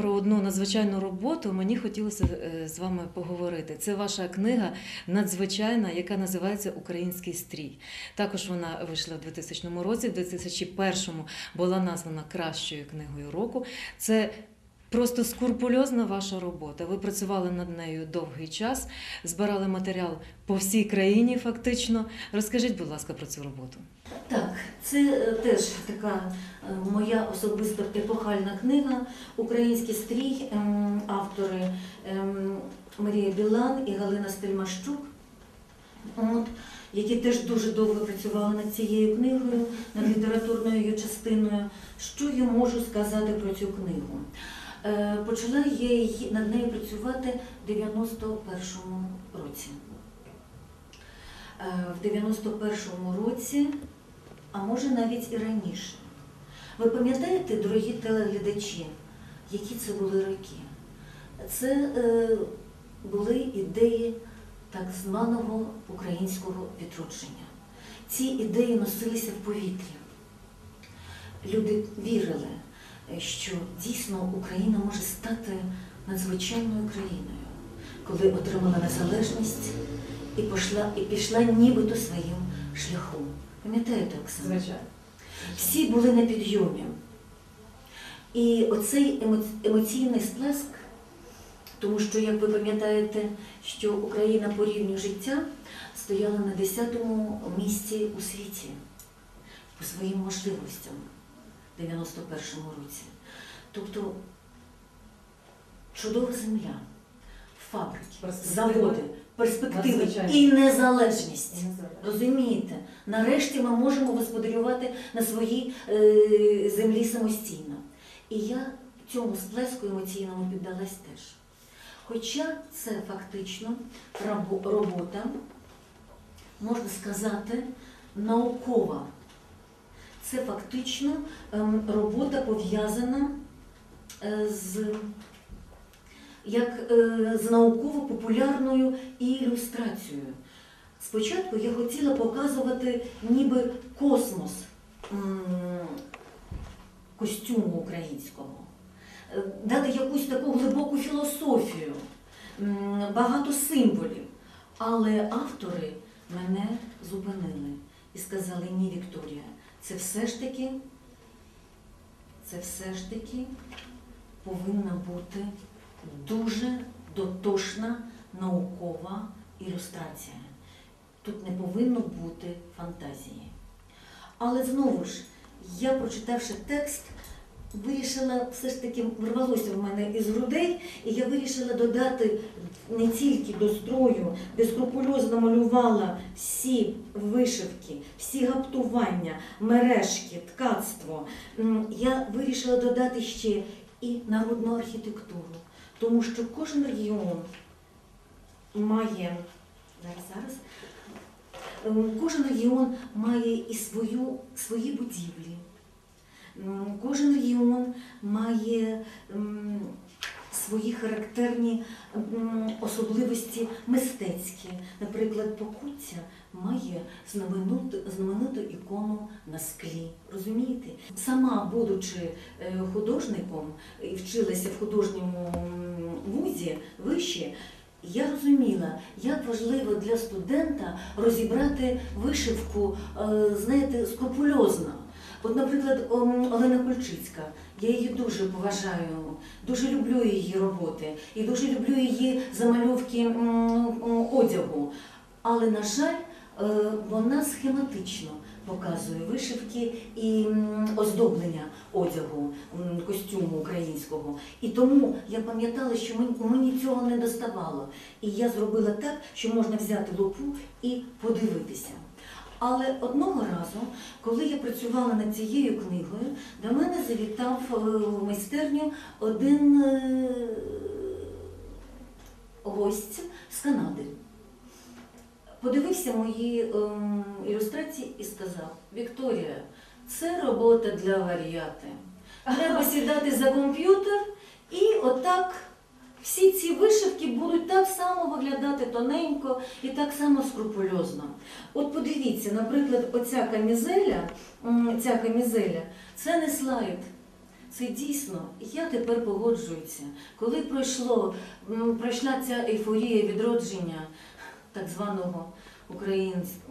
про одну надзвичайну роботу мені хотілося е, з вами поговорити. Це ваша книга надзвичайна, яка називається Український стрій. Також вона вийшла в 2000 році, в 2001 була названа кращою книгою року. Це Просто скрупульозна ваша робота. Ви працювали над нею довгий час, збирали матеріал по всій країні, фактично. Розкажіть, будь ласка, про цю роботу. Так, це е, теж така е, моя особисто епохальна книга Український стрій, ем, автори ем, Марія Білан і Галина Стельмащук, от, які теж дуже довго працювали над цією книгою, над літературною її частиною. Що я можу сказати про цю книгу? Е, Почала її над нею працювати в 91-му році. Е, В 91-му році а може навіть і раніше. Ви пам'ятаєте, дорогі телеглядачі, які це були роки? Це е, були ідеї так званого українського відродження. Ці ідеї носилися в повітрі. Люди вірили, що дійсно Україна може стати надзвичайною країною, коли отримала незалежність і пішла, і пішла нібито своїм шляхом. Пам'ятаєте, Оксана? Звичайно. Всі були на підйомі. І оцей емо- емоційний сплеск, тому що, як ви пам'ятаєте, що Україна по рівню життя стояла на 10-му місці у світі по своїм можливостям 91-му році. Тобто чудова земля, фабрики, Перспективи. заводи, перспективи Надзвичайно. і незалежність. Розумієте, нарешті ми можемо господарювати на своїй е, землі самостійно. І я цьому сплеску емоційному піддалась теж. Хоча це фактично робота, можна сказати, наукова. Це фактично ем, робота пов'язана е, з, як, е, з науково-популярною ілюстрацією. Спочатку я хотіла показувати ніби космос костюму українського, Е, дати якусь таку глибоку філософію, багато символів. Але автори мене зупинили і сказали, ні, Вікторія, це все ж таки, це все ж таки повинна бути дуже дотошна наукова ілюстрація. Тут не повинно бути фантазії. Але знову ж, я, прочитавши текст, вирішила, все ж таки вирвалося в мене із грудей, і я вирішила додати не тільки до строю, де скрупульозно малювала всі вишивки, всі гаптування, мережки, ткацтво. Я вирішила додати ще і народну архітектуру, тому що кожен регіон має зараз, зараз. Ем, Кожен регіон має і свою, свої будівлі. М, Кожен регіон має свої характерні особливості мистецькі. Наприклад, Покуття має знамениту, знамениту ікону на склі. Розумієте? Сама, будучи е, художником і вчилася в художньому вузі вище, я розуміла, як важливо для студента розібрати вишивку, е, знаєте, скрупульозно. От, наприклад, Олена Кульчицька, я її дуже поважаю, дуже люблю її роботи і дуже люблю її замальовки одягу. Але, на жаль, е, вона схематично показує вишивки і оздоблення одягу, костюму українського. І тому я пам'ятала, що мені цього не доставало. І я зробила так, що можна взяти лупу і подивитися. Але одного разу, коли я працювала над цією книгою, до мене завітав е, в майстерню один е, гость з Канади. Подивився мої ем, ілюстрації і сказав: Вікторія, це робота для варіати. Треба сідати за комп'ютер і отак всі ці вишивки будуть так само виглядати тоненько і так само скрупульозно. От подивіться, наприклад, оця камізеля, ця камізеля, це не слайд, це дійсно, я тепер погоджуюся. Коли пройшло, пройшла ця ейфорія відродження так званого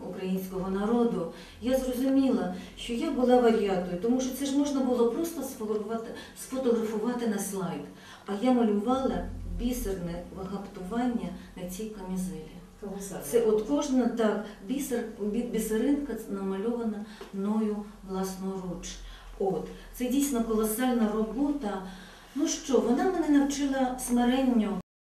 українського народу, я зрозуміла, що я була варіатою, тому що це ж можна було просто сфотографувати, на слайд. А я малювала бісерне вигаптування на цій камізелі. Це от кожна так, бісер, бісеринка намальована мною власноруч. От, це дійсно колосальна робота. Ну що, вона мене навчила смиренню